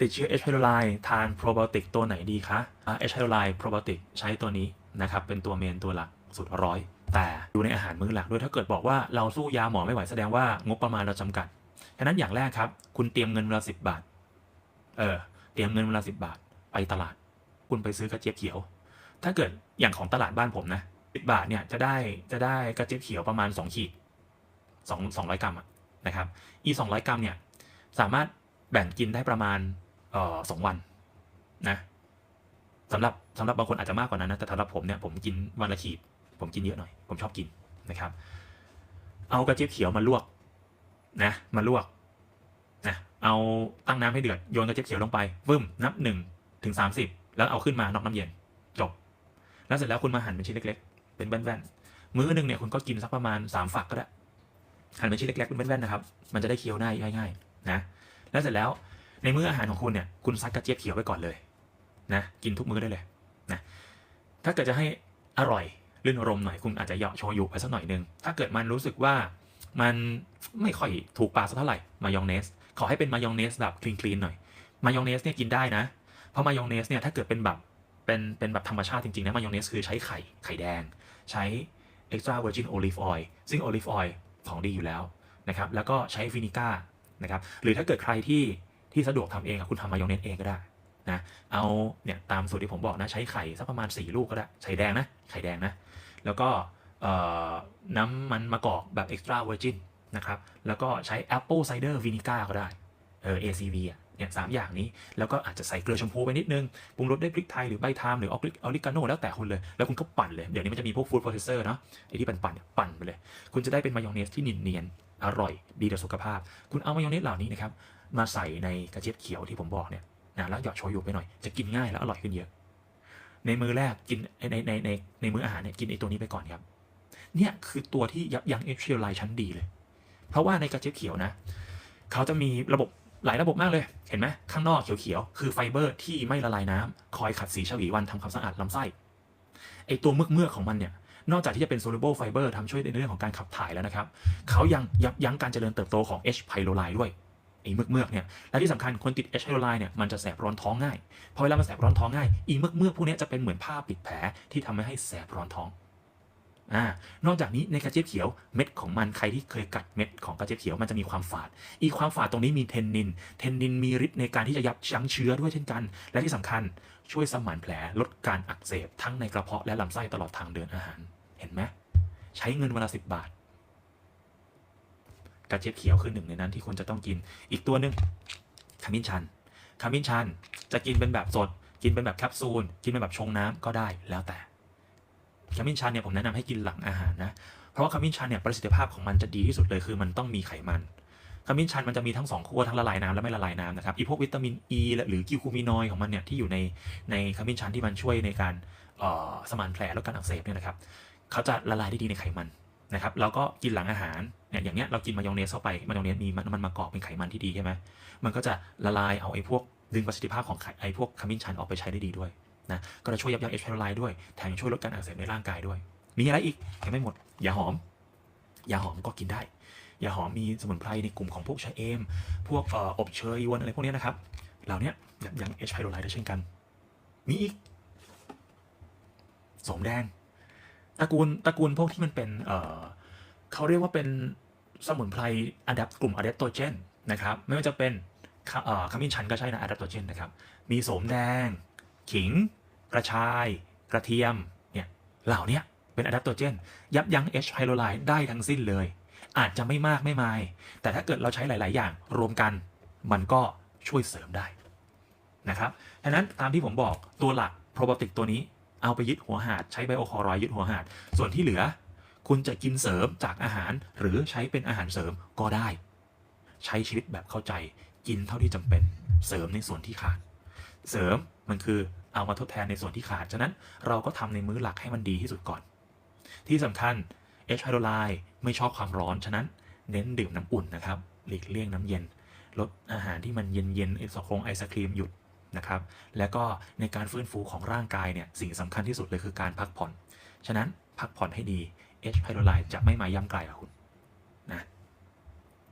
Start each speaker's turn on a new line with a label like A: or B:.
A: ติดเชื้อ H. pylori ทานโปรไบโอติกตัวไหนดีคะอ่า H. pylori โปรไบโอติกใช้ตัวนี้นะครับเป็นตัวเมนตัวหลักสุดร้อย แต่อยู่ในอาหารมื้อหลักด้วยถ้าเกิดบอกว่าเราสู้ยาหมอไม่ไหวแสดงว่างบประมาณเราจำกัดฉะนั้นอย่างแรกครับ คุณเตรียมเงินเวลาสิบบาท เออ เตรียมเงินเวลาสิบาท ไปตลาด คุณไปซื้อกระเจี๊ยบเขียว ถ้าเกิดอย่างของตลาดบ้านผมนะสิบาทเนี่ยจะได้จะได้กระเจี๊ยบเขียวประมาณสองขีดสองสองร้อยกรัมนะครับ อีสองร้อยกรัมเนี่ยสามารถแบ่งกินได้ประมาณ ออสองวันนะสำหรับสำหรับบางคนอาจจะมากกว่านั้นนะแต่สำหรับผมเนี่ยผมกินวันละขีด ผมกินเยอะหน่อยผมชอบกินนะครับ เอากระเจี๊ยบเขียวมาลวกนะมาลวกนะเอาตั้งน้ำให้เดือดโยนกระเจี๊ยบเขียวลงไปวึ่มนับหนึ่งถึงสามสิบแล้วเอาขึ้นมานอกน้ำเย็นจบ แล้วเสร็จแล้วคุณมาหั่นเป็นชิ้นเล็กๆ เป็นแว่นๆมื้อหนึ่งเนี่ยคุณก็กินสักประมาณสามฝักก็ได้หั่นเป็นชิ้นเล็กๆเป็นแว่นๆนะครับ มันจะได้เคี้ยวได้ง่ายๆนะแล้วเสร็จแล้ว ในมื้ออาหารของคุณเนี่ยคุณซัดกระเจี๊ยบเขียวไปก่อนเลยนะกินทุกมื้อได้เลยนะถ้าเกิดจะให้อร่อยลื่นรมหน่อยคุณอาจจะเหยาะโชยุไปสักหน่อยนึง ถ้าเกิดมันรู้สึกว่ามันไม่ค่อยถูกปากสักเท่าไหร่มายองเนส ขอให้เป็นมายองเนสแบบคลีนคลีนหน่อยมายองเนสเนี่ยกินได้นะ เพราะมายองเนสเนี่ยถ้าเกิดเป็นแบบเป็นเป็นแบบธรรมชาติจริงๆนะมายองเนสคือใช้ไข่ไข่แดง ใช้ extra virgin olive oil ซึ่ง olive oil ของดีอยู่แล้วนะครับแล้วก็ใช้วินิก้านะครับหรือถ้าเกิดใครที่ ที่สะดวกทำเองคุณทำมายองเนสเองก็ได้นะเอาเนี่ยตามสูตรที่ผมบอกนะใช้ไข่สักประมาณ 4 ลูกก็ได้ไข่แดงนะไข่แดงนะแล้วก็น้ำมันมะกอกแบบ extra virgin นะครับแล้วก็ใช้ apple cider vinegar ก็ได้เออ ACV อะเนี่ยสามอย่างนี้แล้วก็อาจจะใส่เกลือชมพูไปนิดนึงปรุงรสด้วยพริกไทยหรือใบทามหรือออริกาโนแล้วแต่คุณเลย แล้วคุณก็ปั่นเลย เดี๋ยวนี้มันจะมีพวกฟู้ดโปรเซสเซอร์เนาะไอที่ปั่นๆเนี่ยปั่นไปเลย คุณจะได้เป็นมายองเนสที่เนียนๆอร่อยดีต่อสุขภาพ คุณเอามายองเนสเหล่านี้นะครับ มาใส่ในกระเจี๊ยบเขียวที่ผมบอกเนี่ยนะแล้วหยอดโชยุไปหน่อยจะกินง่ายและอร่อยขึ้นเยอะ ในมือแรกกินในในในในมื้ออาหารเนี่ยกินไอตัวนี้ไปก่อนครับ เนี่ยคือตัวที่ยับยั้งเอชเชียลไลชั้นดีเลย เพราะว่าในกระเจี๊ยบเขียวนะเขาจะมีระบบหลายระบบมากเลย เห็นไหมข้างนอกเขียวๆ คือไฟเบอร์ที่ไม่ละลายน้ำคอยขัดสีฉวีวันทำความสะอาดลำไส้ ไอตัวเมือกเมือกของมันเนี่ย นอกจากที่จะเป็น soluble fiber ทำช่วยในเรื่องของการขับถ่ายแล้วนะครับ เขายังยับยั้งการเจริญเติบโตของ H. pylori ด้วย ไอ้เมือกเมือกเนี่ย และที่สำคัญคนติด H. pylori เนี่ยมันจะแสบร้อนท้องง่าย พอเวลามันแสบร้อนท้องง่ายอีเมือกเมือกพวกเนี้ยจะเป็นเหมือนผ้าปิดแผลที่ทำให้แสบร้อนท้องอ่านอกจากนี้ในกระเจี๊ยบเขียวเม็ดของมันใครที่เคยกัดเม็ดของกระเจี๊ยบเขียวมันจะมีความฝาด อีความฝาดตรงนี้มีเทนนิน เทนนินมีฤทธิ์ในการที่จะยับยั้งเชื้อด้วยเช่นกัน และที่สำคัญช่วยสมานแผลลดการอักเสบทั้งในกระเพาะและลำไส้ตลอดทางเดินอาหาร เห็นไหมใช้เงินเวนลาสิบบาท กระเจี๊ยบเขียวคือหนึ่งในนั้นที่ควรจะต้องกิน อีกตัวหนึ่งขมิ้นชันขมิ้นชันจะกินเป็นแบบสด กินเป็นแบบแคปซูล กินเป็นแบบชงน้ำก็ได้แล้วแต่ขมิ้นชันเนี่ยผมแนะนำให้กินหลังอาหารนะ เพราะว่าขมิ้นชันเนี่ยประสิทธิภาพของมันจะดีที่สุดเลยคือมันต้องมีไขมันขมิ้นชันมันจะมีทั้งสองขั้วทั้งละลายน้ำและไม่ละลายน้ำนะครับอีพวกวิตามินอ e ีหรือกิวคูมินอยของมันเนี่ยที่อยู่ในในขมิ้นชันที่มันช่วยในการออสมานแผลลดการอักเสบเนี่ยนะครับเขาจะละลายได้ดีในไขมันนะครับแล้วก็กินหลังอาหาร เนี่ยอย่างเนี้ยเรากินมายองเนสเข้าไปมายองเนสมีมันมันมะกอกเป็นไขมันที่ดีใช่ไหมมันก็จะละลายเอาไอ้พวกดึงประสิทธิภาพของไขไอ้พวกขมิ้นชันออกไปใช้ได้ดีด้วยนะก็จะช่วยยับยั้งเอชไพโรไลด้วยแถมยังช่วยลดการอักเสบในร่างกายด้วย มีอะไรอีกยังไม่หมดยาหอมยาหอมก็กินได้ยาหอมมีสมุนไพรในกลุ่มของพวกชะเอม พวกออบเชยวนอะไรพวกเนี้ยนะครับ เหล่าเนี้ยยับยั้งเอชไพโรไลได้เช่นกัน มีอีกสมแดงตระกูลตระกูลพวกที่มันเป็น เขาเรียกว่าเป็นสมุนไพรอะดับกลุ่มอะดัปโตเจนนะครับ ไม่ว่าจะเป็นขมิ้นชันก็ใช่นะอะดัปโตเจนนะครับ มีโสมแดง ขิง กระชาย กระเทียม เนี่ย เหล่านี้เป็นอะดัปโตเจน ยับยั้ง H. pylori ได้ทั้งสิ้นเลย อาจจะไม่มากไม่มาย แต่ถ้าเกิดเราใช้หลาย ๆ อย่างรวมกันมันก็ช่วยเสริมได้นะครับดังนั้นตามที่ผมบอกตัวหลักโปรบอติกตัวนี้เอาไปยึดหัวหาดใช้ไบโอคอรอยด์ยึดหัวหาด ส่วนที่เหลือ คุณจะกินเสริมจากอาหารหรือใช้เป็นอาหารเสริมก็ได้ ใช้ชีวิตแบบเข้าใจกินเท่าที่จำเป็นเสริมในส่วนที่ขาด เสริมมันคือเอามาทดแทนในส่วนที่ขาด ฉะนั้นเราก็ทำในมื้อหลักให้มันดีที่สุดก่อน ที่สำคัญ H. pylori ไม่ชอบความร้อน ฉะนั้นเน้นดื่มน้ำอุ่นนะครับ หลีกเลี่ยงน้ำเย็น ลดอาหารที่มันเย็นๆไอศครงไอศครีมหยุดนะครับ แล้วก็ในการฟื้นฟูของร่างกายเนี่ยสิ่งสำคัญที่สุดเลยคือการพักผ่อน ฉะนั้นพักผ่อนให้ดี H. pylori จะไม่มาย่ำไกลกับคุณ